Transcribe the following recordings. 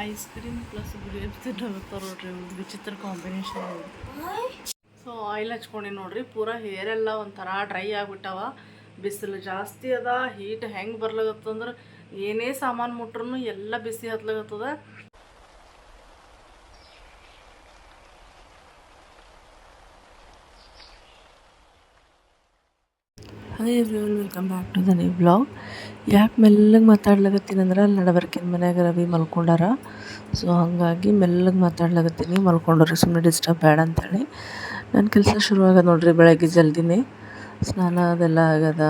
Ice cream plus grapes ತಿನ್ನೋತ್ತಾರ ನೋಡ್ರಿ ಒಂದು ವಿಚಿತ್ರ ಕಾಂಬಿನೇಷನ್ ಸೊ ಆಯಿಲ್ ಹಚ್ಕೊಂಡಿ ನೋಡ್ರಿ, ಪೂರಾ ಹೇರ್ ಎಲ್ಲ ಒಂಥರ ಡ್ರೈ ಆಗಿಬಿಟ್ಟವ. ಬಿಸಿಲು ಜಾಸ್ತಿ ಅದ ಹೀಟ್ ಹೆಂಗೆ ಬರ್ಲಾಗತ್ತಂದ್ರೆ ಏನೇ ಸಾಮಾನು ಮುಟ್ರೂ ಎಲ್ಲ ಬಿಸಿ ಹತ್ಲಾಗತ್ತದ hi everyone welcome back to the new vlog ಯಾಕೆ ಮೆಲ್ಲಗೆ ಮಾತಾಡ್ಲಾಗತ್ತೀನಿ ಅಂದ್ರೆ ಅಲ್ಲಿ ನಡಬರ್ಕಿನ ಮನ್ಯಾಗ ರವಿ ಮಲ್ಕೊಂಡಾರ. ಸೊ ಹಾಗಾಗಿ ಮೆಲ್ಲಗೆ ಮಾತಾಡ್ಲಾಗತ್ತೀನಿ ಮಲ್ಕೊಂಡ್ರಿ ಸುಮ್ಮನೆ ಡಿಸ್ಟರ್ಬ್ ಬೇಡ ಅಂತೇಳಿ. ನನ್ನ ಕೆಲಸ ಶುರುವಾಗ ನೋಡ್ರಿ ಬೆಳಗ್ಗೆ ಜಲ್ದಿನೇ. ಸ್ನಾನ ಅದೆಲ್ಲ ಆಗದ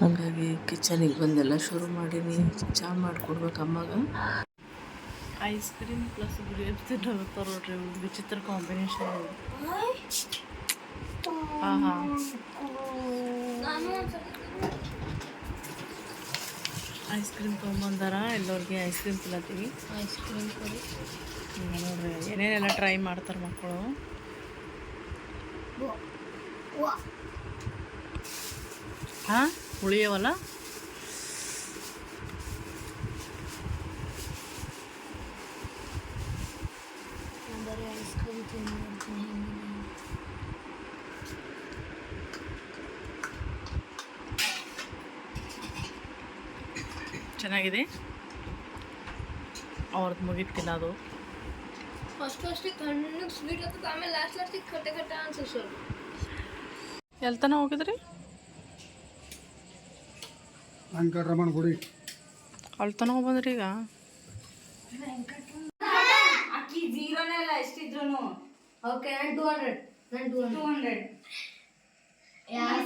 ಹಾಗಾಗಿ ಕಿಚನಿಗೆ ಬಂದೆಲ್ಲ ಶುರು ಮಾಡೀನಿ. ಚಹಾ ಮಾಡ್ಕೊಡ್ಬೇಕು ಅಮ್ಮಗೆ. ಐಸ್ ಕ್ರೀಮ್ ಪ್ಲಸ್ ಗ್ರೇಪ್ಸ್ ತಿನ್ನೋದು ನೋಡ್ರಿ. ವಿಚಿತ್ರ ಕಾಂಬಿನೇಷನ್ ಹಾಂ ಹಾಂ ಐಸ್ ಕ್ರೀಮ್ ತೊಗೊಂಬಂದಾರ? ಎಲ್ಲರಿಗೆ ಐಸ್ ಕ್ರೀಮ್ ತಿನ್ನತ್ತೀವಿ. ಐಸ್ ಕ್ರೀಮ್ ಕೊಡಿ ನೋಡ್ರಿ. ಏನೇನೆಲ್ಲ ಟ್ರೈ ಮಾಡ್ತಾರೆ ಮಕ್ಕಳು ಹಾಂ? ಉಳಿಯವಲ್ಲ ಬರೀ ಐಸ್ ಕ್ರೀಮ್ ತಿಂದಿರ್ತೀನಿ ಚೆನ್ನಾಗಿದೆ. ಅವ್ರದ್ದು ಮುಗಿತು ತಿನ್ನೋದು ಫಸ್ಟ್ ಫಸ್ಟಿಗೆ ಕಣ್ಣಿಗೆ ಸ್ವೀಟ್ ಆಗ್ತದೆ ಆಮೇಲೆ ಲಾಸ್ಟ್ ಲಾಸ್ಟಿಗೆ ಕಟ್ಟೆ ಕಟ್ಟ ಅನ್ಸುತ್ತೆ ಸ್ವಲ್ಪ ಎಲ್ತನ ಹೋಗಿದ್ರಿ? ವೆಂಕಟರಮಣ ಗುಡಿ. ಅಲ್ತನ ಹೋಗ್ಬಂದ್ರಿ ಈಗ? ಅಕ್ಕಿ ಜೀರೋನೇ ಇಲ್ಲ ಎಷ್ಟಿದ್ರು ಓಕೆ ನಾನು ಟೂ ಹಂಡ್ರೆಡ್ ನಾನು ಟೂ ಟೂ ಹಂಡ್ರೆಡ್ ಯಾರು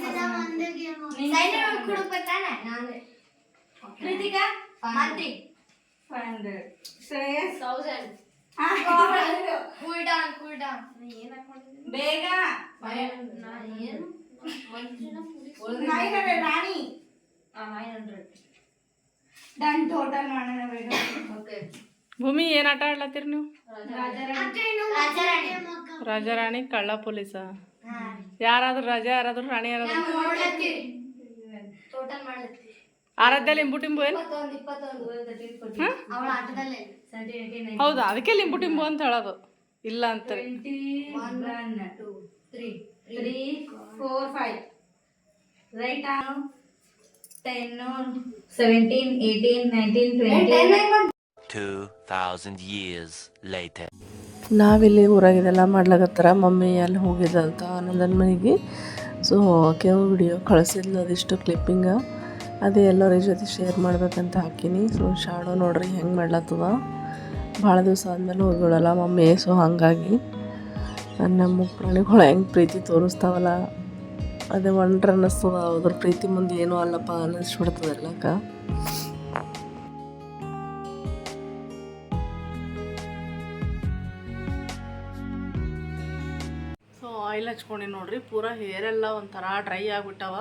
ಕೊಡ್ಬೇಕಾನೆ ಫೈವ್ ಹಂಡ್ರೆಡ್ ಶ್ರೇಯಸ್ ತೌಸಂಡ್ ಹಾ, ಕೂಲ್ ಡೌನ್ ಕೂಲ್ ಡೌನ್ ಏನು ಹಾಕೊಂಡಿದ್ದೀನಿ ಬೇಗ ನಾನು ಏನು ಮಂತ್ರಿನ ನೈನ್ ಹಂಡ್ರೆಡ್ ರಾಣಿ ನೈನ್ ಹಂಡ್ರೆಡ್ ಡನ್ ಟೋಟಲ್ ಮಾಡೋಣ ಬೇಗ ಓಕೆ ಭೂಮಿ ಏನು ಆಟ ಆಡ್ಲತ್ತೀರಿ ನೀವು ರಾಜಾರಾಣಿ ರಾಜಾರಾಣಿ ಕಳ್ಳ ಪೊಲೀಸ ಯಾರಾದ್ರೂ ರಾಜ ಯಾರಾದ್ರೂ ರಾಣಿ ಯಾರಾದ್ರೂ ಟೋಟಲ್ ಮಾಡತ್ತಿ ಆರಾಧ್ಯ ಲಿಂಬು ಟಿಂಬು ಏನು? ಹೌದಾ ಅದಕ್ಕೆ ಲಿಂಬು ಟಿಂಬು ಅಂತ ಹೇಳೋದು. ಇಲ್ಲ ಅಂತ. Right ten seventeen eighteen nineteen twenty 2,000 years later. ನಾವಿಲ್ಲಿ ಊರಾಗಿದೆಲ್ಲ ಮಾಡ್ಲಾಕತ್ತಾರ. ಮಮ್ಮಿ ಅಲ್ಲಿ ಹೋಗಿದ್ದಂತ ಆನಂದನ ಮನೆಗೆ. ಸೊ ಆಕೆ ವಿಡಿಯೋ ಕಳಿಸಿದ್ಲು ಅದಿಷ್ಟು ಕ್ಲಿಪ್ಪಿಂಗ ಅದೇ ಎಲ್ಲರ ಜೊತೆ ಶೇರ್ ಮಾಡ್ಬೇಕಂತ ಹಾಕೀನಿ. ಸೊ ಶಾಡೋ ನೋಡ್ರಿ ಹೆಂಗೆ ಮಾಡ್ಲತ್ತದ. ಭಾಳ ದಿವಸ ಆದಮೇಲೆ ಹೋಗಿಳಲ್ಲ ಮಮ್ಮಿ. ಸೊ ಹಾಗಾಗಿ ನಮ್ಮ ಪ್ರಾಣಿಗಳು ಹೆಂಗೆ ಪ್ರೀತಿ ತೋರಿಸ್ತಾವಲ್ಲ, ಅದೇ ಒಂಡ್ರ ಅನ್ನಿಸ್ತದ. ಅದ್ರ ಪ್ರೀತಿ ಮುಂದೆ ಏನೂ ಅಲ್ಲಪ್ಪ ಅನ್ನಿಸ್ಬಿಡ್ತದೆ ಎಲ್ಲಕ್ಕ ಸೊ ಆಯಿಲ್ ಹಚ್ಕೊಂಡಿ ನೋಡ್ರಿ. ಪೂರಾ ಹೇರ್ ಎಲ್ಲ ಒಂಥರ ಡ್ರೈ ಆಗಿಬಿಟ್ಟವ.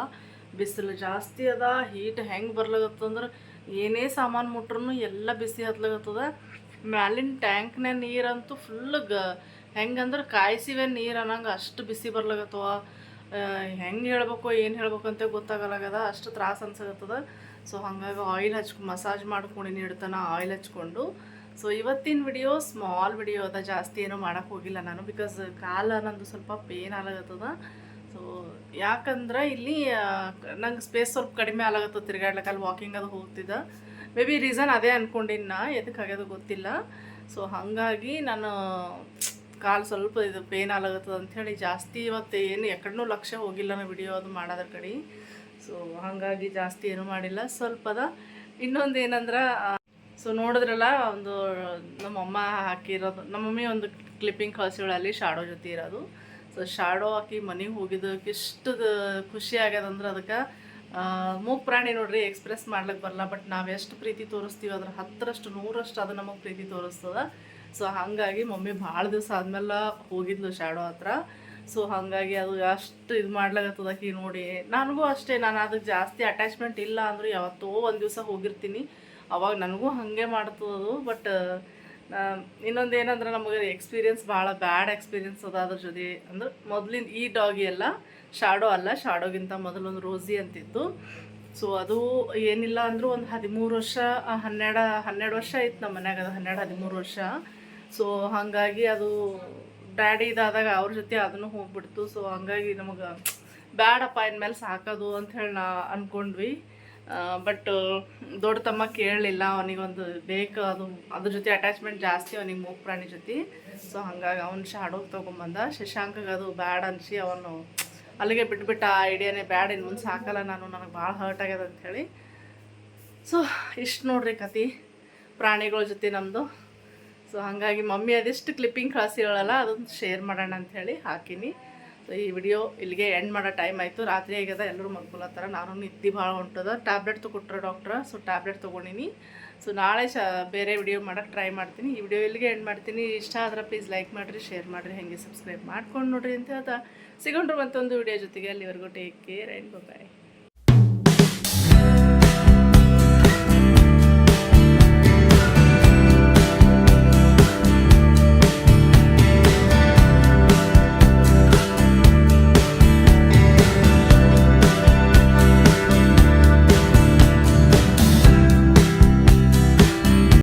ಬಿಸಿಲು ಜಾಸ್ತಿ ಅದ ಹೀಟ್ ಹೆಂಗೆ ಬರ್ಲಾಗತ್ತಂದ್ರೆ ಏನೇ ಸಾಮಾನು ಮುಟ್ರೂ ಎಲ್ಲ ಬಿಸಿ ಹತ್ಲಾಗತ್ತದ. ಮ್ಯಾಲಿನ ಟ್ಯಾಂಕ್ನ ನೀರಂತೂ ಫುಲ್ ಗ, ಹೆಂಗಂದ್ರೆ ಕಾಯಿಸಿವೆ ನೀರು ಅನ್ನಂಗೆ ಅಷ್ಟು ಬಿಸಿ ಬರ್ಲಾಗತ್ತವ. ಹೆಂಗೆ ಹೇಳ್ಬೇಕು, ಏನು ಹೇಳ್ಬೇಕು ಅಂತ ಗೊತ್ತಾಗಲಾಗದ ಅಷ್ಟು ತ್ರಾಸ ಅನ್ಸಾಗತ್ತದ. ಸೊ ಹಾಗಾಗಿ ಆಯಿಲ್ ಹಚ್ಕೊ ಮಸಾಜ್ ಮಾಡ್ಕೊಂಡು ಇಡ್ತಾನ ಆಯಿಲ್ ಹಚ್ಕೊಂಡು. ಸೊ ಇವತ್ತಿನ ವಿಡಿಯೋ ಸ್ಮಾಲ್ ವಿಡಿಯೋ ಅದ, ಜಾಸ್ತಿ ಏನೂ ಮಾಡೋಕ್ಕೆ ಹೋಗಿಲ್ಲ ನಾನು ಬಿಕಾಸ್ ಕಾಲ ನಂದು ಸ್ವಲ್ಪ ಪೇನ್ ಆಗತ್ತದ ಸೊ ಯಾಕಂದ್ರೆ ಇಲ್ಲಿ ನಂಗೆ ಸ್ಪೇಸ್ ಸ್ವಲ್ಪ ಕಡಿಮೆ ಆಗತ್ತ ತಿರ್ಗಾಡ್ಲಿಕ್ಕೆ ಅಲ್ಲಿ ವಾಕಿಂಗ್ ಅದು ಹೋಗ್ತಿದ್ದ. ಮೇ ಬಿ ರೀಸನ್ ಅದೇ ಅಂದ್ಕೊಂಡಿನ ಎದಕ್ಕೆ ಆಗ್ಯದ ಗೊತ್ತಿಲ್ಲ. ಸೊ ಹಾಗಾಗಿ ನಾನು, ಕಾಲು ಸ್ವಲ್ಪ ಇದು ಪೇನ್ ಆಗತ್ತದ ಅಂಥೇಳಿ ಜಾಸ್ತಿ ಇವತ್ತು ಏನು ಎಕಡನೂ ಲಕ್ಷ್ಯ ಹೋಗಿಲ್ಲ ನಾನು ವಿಡಿಯೋ ಅದು ಮಾಡೋದ್ರ ಕಡೆ. ಸೊ ಹಾಗಾಗಿ ಜಾಸ್ತಿ ಏನೂ ಮಾಡಿಲ್ಲ. ಸ್ವಲ್ಪ ಅದ. ಇನ್ನೊಂದು ಏನಂದ್ರೆ ಸೊ ನೋಡಿದ್ರಲ್ಲ, ಒಂದು, ನಮ್ಮಮ್ಮ ಹಾಕಿರೋದು ನಮ್ಮ ಮಮ್ಮಿ ಒಂದು ಕ್ಲಿಪ್ಪಿಂಗ್ ಕಳ್ಸಿವಳಲ್ಲಿ, ಶಾಡೋ ಜೊತೆ ಇರೋದು. ಸೊ ಶಾಡೋ ಹಾಕಿ ಮನೆಗೆ ಹೋಗಿದ್ದಕ್ಕೆ ಎಷ್ಟು ಖುಷಿ ಆಗ್ಯದಂದ್ರೆ ಅದಕ್ಕೆ ಮೂಗ್ ಪ್ರಾಣಿ ನೋಡ್ರಿ ಎಕ್ಸ್ಪ್ರೆಸ್ ಮಾಡ್ಲಿಕ್ಕೆ ಬರಲ್ಲ ಬಟ್ ನಾವು ಎಷ್ಟು ಪ್ರೀತಿ ತೋರಿಸ್ತೀವಿ ಅದ್ರ ಹತ್ತರಷ್ಟು, ನೂರಷ್ಟು ಅದು ನಮಗೆ ಪ್ರೀತಿ ತೋರಿಸ್ತದ. ಸೊ ಹಾಗಾಗಿ ಮಮ್ಮಿ ಭಾಳ ದಿವಸ ಆದ್ಮೇಲೆ ಹೋಗಿದ್ಲು ಶಾಡೋ ಹತ್ರ. ಸೊ ಹಾಗಾಗಿ ಅದು ಅಷ್ಟು ಇದು ಮಾಡ್ಲಾಗತ್ತದ ಆಕಿ ನೋಡಿ. ನನಗೂ ಅಷ್ಟೇ, ನಾನು ಅದಕ್ಕೆ ಜಾಸ್ತಿ ಅಟ್ಯಾಚ್ಮೆಂಟ್ ಇಲ್ಲ ಅಂದರೂ ಯಾವತ್ತೋ ಒಂದು ದಿವಸ ಹೋಗಿರ್ತೀನಿ. ಅವಾಗ ನನಗೂ ಹಾಗೆ ಮಾಡ್ತದದು ಬಟ್ ಇನ್ನೊಂದು ಏನಂದ್ರೆ ನಮಗೆ ಎಕ್ಸ್ಪೀರಿಯನ್ಸ್ ಭಾಳ ಬ್ಯಾಡ್ ಎಕ್ಸ್ಪೀರಿಯನ್ಸ್ ಅದ ಅದ್ರ ಜೊತೆ ಅಂದ್ರೆ ಮೊದಲಿನ ಈ ಡಾಗಿ ಎಲ್ಲ ಶಾಡೋ ಅಲ್ಲ ಶಾಡೋಗಿಂತ ಮೊದಲೊಂದು ರೋಸಿ ಅಂತಿತ್ತು. ಸೊ ಅದು ಏನಿಲ್ಲ ಅಂದರೂ ಒಂದು ಹದಿಮೂರು ವರ್ಷ ಹನ್ನೆರಡು ಹನ್ನೆರಡು ವರ್ಷ ಇತ್ತು ನಮ್ಮ ಮನ್ಯಾಗ ಅದು ಹನ್ನೆರಡು, ಹದಿಮೂರು ವರ್ಷ. ಸೊ ಹಾಗಾಗಿ ಅದು ಡ್ಯಾಡಿ ಇದಾದಾಗ ಅವ್ರ ಜೊತೆ ಅದನ್ನು ಹೋಗ್ಬಿಡ್ತು. ಸೊ ಹಂಗಾಗಿ ನಮಗೆ ಬ್ಯಾಡಪ್ಪ ಇನ್ಮೇಲೆ ಸಾಕೋದು ಅಂಥೇಳಿ ನಾ ಅಂದ್ಕೊಂಡ್ವಿ ಬಟ್ ದೊಡ್ಡ ತಮ್ಮ ಕೇಳಲಿಲ್ಲ. ಅವನಿಗೊಂದು ಬೇಕು, ಅದು, ಅದ್ರ ಜೊತೆ ಅಟ್ಯಾಚ್ಮೆಂಟ್ ಜಾಸ್ತಿ, ಅವನಿಗೆ ಮೂಕ್ ಪ್ರಾಣಿ ಜೊತೆ. ಸೊ ಹಂಗಾಗಿ ಅವ್ನು ಶಾಡೋಗಿ ತೊಗೊಂಬಂದ. ಶಶಾಂಕಗೆ ಅದು ಬ್ಯಾಡ್ ಅನ್ಸಿ, ಅವನು ಅಲ್ಲಿಗೆ ಬಿಟ್ಬಿಟ್ಟ, ಆ ಐಡಿಯಾನೇ ಬ್ಯಾಡ್ ಇನ್ನು ಮುಂದೆ ಸಾಕಲ್ಲ ನಾನು, ನನಗೆ ಭಾಳ ಹರ್ಟ್ ಆಗ್ಯದ ಅಂಥೇಳಿ ಸೊ ಇಷ್ಟು ನೋಡ್ರಿ ಕತಿ ಪ್ರಾಣಿಗಳ ಜೊತೆ ನಮ್ಮದು ಸೊ ಹಾಗಾಗಿ ಮಮ್ಮಿ ಅದೆಷ್ಟು ಕ್ಲಿಪ್ಪಿಂಗ್ ಕಳಿಸಿರೋಳಲ್ಲ ಅದನ್ನು ಶೇರ್ ಮಾಡೋಣ ಅಂಥೇಳಿ ಹಾಕೀನಿ. ಈ ವಿಡಿಯೋ ಇಲ್ಲಿಗೆ ಎಂಡ್ ಮಾಡೋ ಟೈಮ್ ಆಯಿತು. ರಾತ್ರಿ ಆಗ್ಯದ, ಎಲ್ಲರೂ ಮಲ್ಕೊಳತ್ತಾರ. ನಾನು ನಿದ್ದೆ ಭಾಳ ಹೊಂಟದ. ಟ್ಯಾಬ್ಲೆಟ್ ತೊಗೊಟ್ರೆ ಡಾಕ್ಟ್ರ ಸೊ ಟ್ಯಾಬ್ಲೆಟ್ ತೊಗೊಂಡಿನಿ. ಸೊ ನಾಳೆ ಶ, ಬೇರೆ ವಿಡಿಯೋ ಮಾಡೋಕ್ಕೆ ಟ್ರೈ ಮಾಡ್ತೀನಿ. ಈ ವಿಡಿಯೋ ಇಲ್ಲಿಗೆ ಎಂಡ್ ಮಾಡ್ತೀನಿ. ಇಷ್ಟ ಆದ್ರೆ ಪ್ಲೀಸ್ ಲೈಕ್ ಮಾಡಿರಿ ಶೇರ್ ಮಾಡಿರಿ, ಹಾಗೆ ಸಬ್ಸ್ಕ್ರೈಬ್ ಮಾಡ್ಕೊಂಡು ನೋಡ್ರಿ ಅಂತ ಹೇಳ್ತಾ. ಸಿಗೊಂಡ್ರು ಮತ್ತೊಂದು ವಿಡಿಯೋ ಜೊತೆಗೆ. ಅಲ್ಲಿವರೆಗೂ ಟೇಕ್ ಕೇರ್ ಆ್ಯಂಡ್ ಬಾಯ್